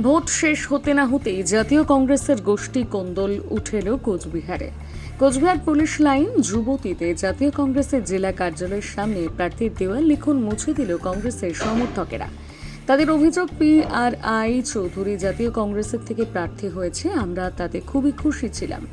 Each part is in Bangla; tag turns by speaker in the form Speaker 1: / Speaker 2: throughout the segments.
Speaker 1: ভোট শেষ হতে না হতেই জাতীয় কংগ্রেসের গোষ্ঠী কোন্দল উঠে এলো কোচবিহারে। কোচবিহার পুলিশ লাইন যুবতীতে জাতীয় কংগ্রেসের জেলা কার্যালয়ের সামনে প্রার্থীর দেওয়াল লিখন মুছে দিল কংগ্রেসের সমর্থকেরা। তাদের অভিযোগ, পি আর আই চৌধুরী জাতীয় কংগ্রেসের থেকে প্রার্থী হয়েছে, আমরা তাতে খুবই খুশি ছিলাম।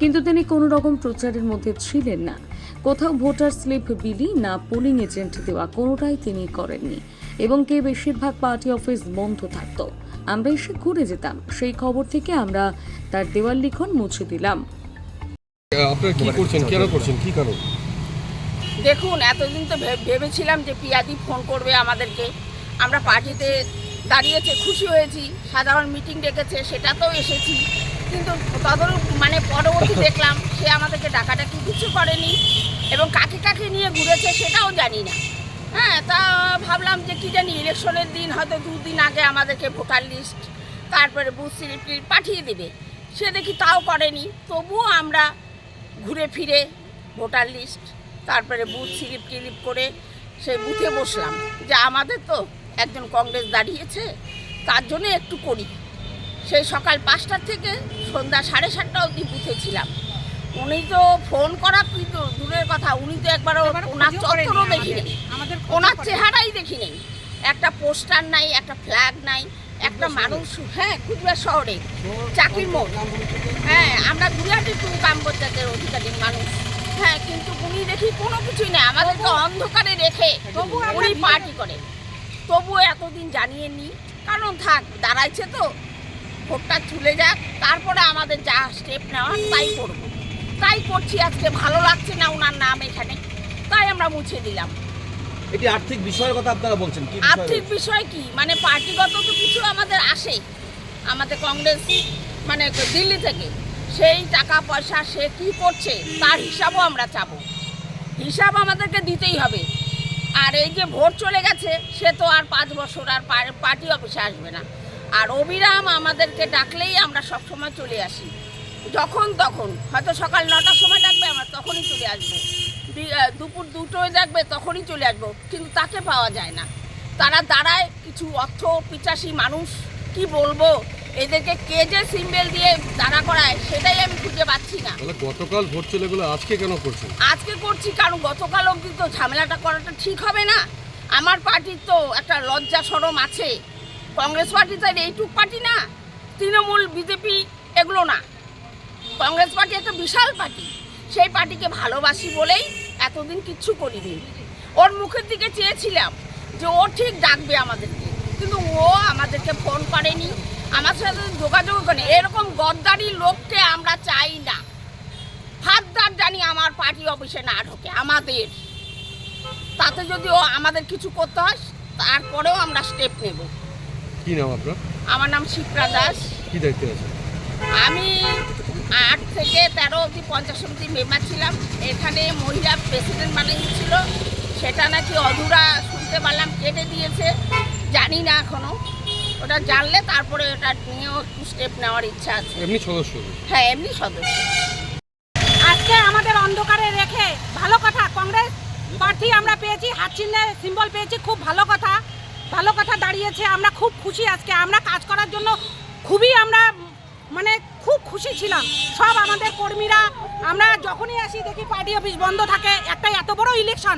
Speaker 1: কিন্তু তিনি কোনো রকম প্রচারের মধ্যে ছিলেন না। কোথাও ভোটার স্লিপ, বিলি না পোলিং এজেন্ট দেওয়া কোনোটাই তিনি করেননি। এবং কে বেশিরভাগ পার্টি অফিস বন্ধ থাকতো। আমরা এসে ঘুরে যেতাম। সেই খবর থেকে আমরা তার দেওয়াল লিখন মুছে দিলাম।
Speaker 2: আপনারা কি করছেন? কেন করছেন? কি কারণ?
Speaker 3: দেখুন এতদিন তো ভেবেছিলাম যে পিয়াদি ফোন করবে আমাদেরকে। আমরা পার্টিতে দাঁড়িয়েছে খুশি হয়েছি। সাধারণ মিটিং ডেকেছে সেটাতেও এসেছি। কিন্তু তদর মানে পরবর্তী দেখলাম সে আমাদেরকে ডাকাডাকি কিছু করেনি এবং কাকে কাকে নিয়ে ঘুরেছে সেটাও জানি না। হ্যাঁ তা ভাবলাম যে কি জানি ইলেকশনের দিন হয়তো দুদিন আগে আমাদেরকে ভোটার লিস্ট তারপরে বুথ স্লিপ পাঠিয়ে দেবে। সে দেখি তাও করেনি। তবুও আমরা ঘুরে ফিরে ভোটার লিস্ট তারপরে বুথ স্লিপ টিলিপ করে সে বুথে বসলাম। যে আমাদের তো একজন কংগ্রেস দাঁড়িয়েছে, তার জন্য একটু করি। সেই সকাল পাঁচটার থেকে সন্ধ্যা সাড়ে সাতটা অবধি বুথে ছিলাম। উনি তো ফোন করা কিন্তু দূরের কথা উনি তো একবারও ওনার চত্বরও দেখিনি।
Speaker 4: আমাদের
Speaker 3: ওনার চেহারাই দেখি নেই একটা পোস্টার নাই একটা ফ্ল্যাগ নাই একটা মানুষ হ্যাঁ কুচবিহার শহরে চাকরির মোড়। হ্যাঁ আমরা গুয়াহাটি টু কাম পঞ্চায়েতের অধিকারী মানুষ। হ্যাঁ কিন্তু উনি দেখি কোনো কিছুই নেই। আমাদেরকে অন্ধকারে রেখে
Speaker 4: তবু
Speaker 3: উনি পার্টি করে তবুও এতদিন জানিয়ে নি কারণ থাক দাঁড়াইছে তো। ভোটটা চলে যাক তারপরে আমাদের যা স্টেপ নেওয়া তাই করব। তাই করছি আজকে ভালো লাগছে না ওনার নাম এখানে। তাই আমরা মুছে দিলাম।
Speaker 5: এটি আর্থিক বিষয়ের কথা আপনারা বলছেন কি
Speaker 3: আর্থিক বিষয় কি? মানে পার্টিগত তো কিছু আমাদের আসে। আমাদের কংগ্রেস মানে দিল্লি থেকে সেই টাকা পয়সা সে কি করছে তার হিসাবও আমরা চাবো। হিসাব আমাদেরকে দিতেই হবে। আর এই যে ভোট চলে গেছে সে তো আর পাঁচ বছর আর পার্টি অফিসে আসবে না। আর অবিরাম আমাদেরকে ডাকলেই আমরা সবসময় চলে আসি। যখন তখন হয়তো সকাল নটার সময় ডাকবে আমরা তখনই চলে আসব। দুপুর দুটোয় ডাকবে তখনই চলে আসব। কিন্তু তাকে পাওয়া যায় না। তারা দাঁড়ায় কিছু অর্থ পিচাসী মানুষ কি বলব? এদেরকে কে যে সিম্বেল দিয়ে দাঁড়া করায় সেটাই আমি খুঁজে পাচ্ছি না।
Speaker 2: গতকাল ভোট চলে গেলো আজকে কেন করছেন?
Speaker 3: আজকে করছি কারণ গতকাল অবধি তো ঝামেলাটা করাটা ঠিক হবে না। আমার পার্টির তো একটা লজ্জা সরম আছে। কংগ্রেস পার্টি তো এইটুক পার্টি না। তৃণমূল বিজেপি এগুলো না। কংগ্রেস পার্টি একটা বিশাল পার্টি। সেই পার্টিকে ভালোবাসি বলেই এতদিন কিচ্ছু করিনি। ওর মুখের দিকে চেয়েছিলাম যে ও ঠিক ডাকবে আমাদেরকে। কিন্তু ও আমাদেরকে ফোন করেনি। আমার সাথে যোগাযোগ করেনি। এরকম গদ্দারি লোককে আমরা চাই না। হাতদার জানি আমার পার্টি অফিসে না ঢোকে আমাদের। তাতে যদি ও আমাদের কিছু করতে হয় তারপরেও আমরা স্টেপ নেব।
Speaker 2: কি নাম আপনার?
Speaker 3: আমার নাম শিপ্রা দাস।
Speaker 2: কি দায়িত্বে আছে
Speaker 3: আমি আট থেকে তেরো অবধি পঞ্চাশ অবধি মেম্বার ছিলাম। এখানে মহিলা প্রেসিডেন্ট বানিয়েছিল সেটা নাকি অধুরা শুনতে পারলাম কেটে দিয়েছে। জানি না এখনও। ওটা জানলে তারপরে ওটা নিয়েও একটু স্টেপ নেওয়ার ইচ্ছা আছে।
Speaker 2: এমনি সদস্য?
Speaker 3: হ্যাঁ এমনি সদস্য।
Speaker 4: আজকে আমাদের অন্ধকারে রেখে ভালো কথা কংগ্রেস প্রার্থী আমরা পেয়েছি হাত চিহ্নে সিম্বল পেয়েছি খুব ভালো কথা। ভালো কথা দাঁড়িয়েছে আমরা খুব খুশি আজকে। আমরা কাজ করার জন্য খুবই আমরা খুশি ছিলাম। সব আমাদের কর্মীরা, আমরা যখনই আসি দেখি পার্টি অফিস বন্ধ থাকে। একটা এত বড় ইলেকশন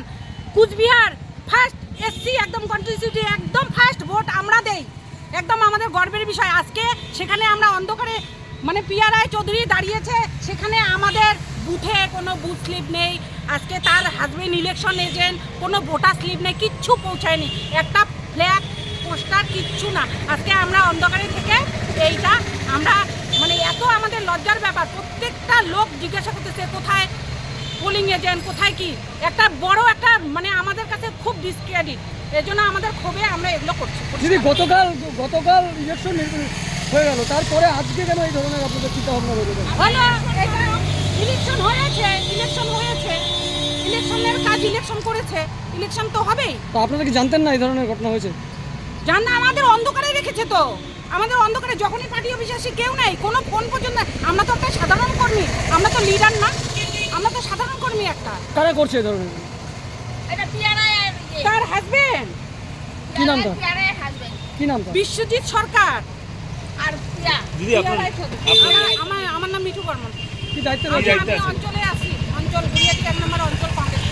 Speaker 4: কুচবিহার ফার্স্ট এসসি একদম কন্টিনিউটি একদম ফার্স্ট ভোট আমরা দেই। একদম আমাদের গর্বের বিষয়। আজকে সেখানে আমরা অন্ধকারে মানে পিয়ারাই চৌধুরী দাঁড়িয়েছে। সেখানে আমাদের বুথে কোনো বুথ স্লিপ নেই। আজকে তার হাজবেন্ড ইলেকশন এজেন্ট কোনো ভোটার স্লিপ নেই, কিচ্ছু পৌঁছায়নি। একটা ফ্ল্যাগ পোস্টার কিচ্ছু না। আজকে আমরা অন্ধকারে থেকে এইটা আমরা মানে এত আমাদের লজ্জার ব্যাপার প্রত্যেকটা লোক জিজ্ঞাসা করতেছে কোথায় পোলিং এজেন্ট কোথায় কি? একটা বড় একটা মানে আমাদের কাছে খুব ডিসক্রেডিট এর জন্য আমাদের ক্ষোভে আমরা এগুলো করছি
Speaker 6: দিদি গতকাল গতকাল ইলেকশন হয়ে গেল তারপরে আজকে কেন এই ধরনের আপনাদের চিন্তা ভাবনা রয়েছে
Speaker 4: হলো ইলেকশন হয়েছে ইলেকশন হয়েছে ইলেকশনের কাজ ইলেকশন করেছে ইলেকশন তো হবেই।
Speaker 6: তো আপনারা কি জানতেন না এই ধরনের ঘটনা হয়েছে?
Speaker 4: জান না আমাদের অন্ধকারে রেখেছে তো। আমাদের অন্ধকারে যখনই পার্টি অফিসে কেউ নাই কোনো ফোন পর্যন্ত আমরা তো একটা সাধারণ কর্মী আমরা তো লিডার না। আমরা তো সাধারণ কর্মী একটা।
Speaker 6: কারা করছে
Speaker 3: ধরুন
Speaker 4: তার হাজবেন্ড
Speaker 6: কি নাম তার? কি নাম তার?
Speaker 4: বিশ্বজিৎ সরকার।
Speaker 3: আর
Speaker 5: দিদি
Speaker 4: আমার আমার নাম মিঠু বর্মন।
Speaker 6: কি দায়িত্ব
Speaker 4: আমি
Speaker 6: অঞ্চলে
Speaker 4: আছি। অঞ্চল গুড়িয়াটি এক নম্বর অঞ্চল কংগ্রেস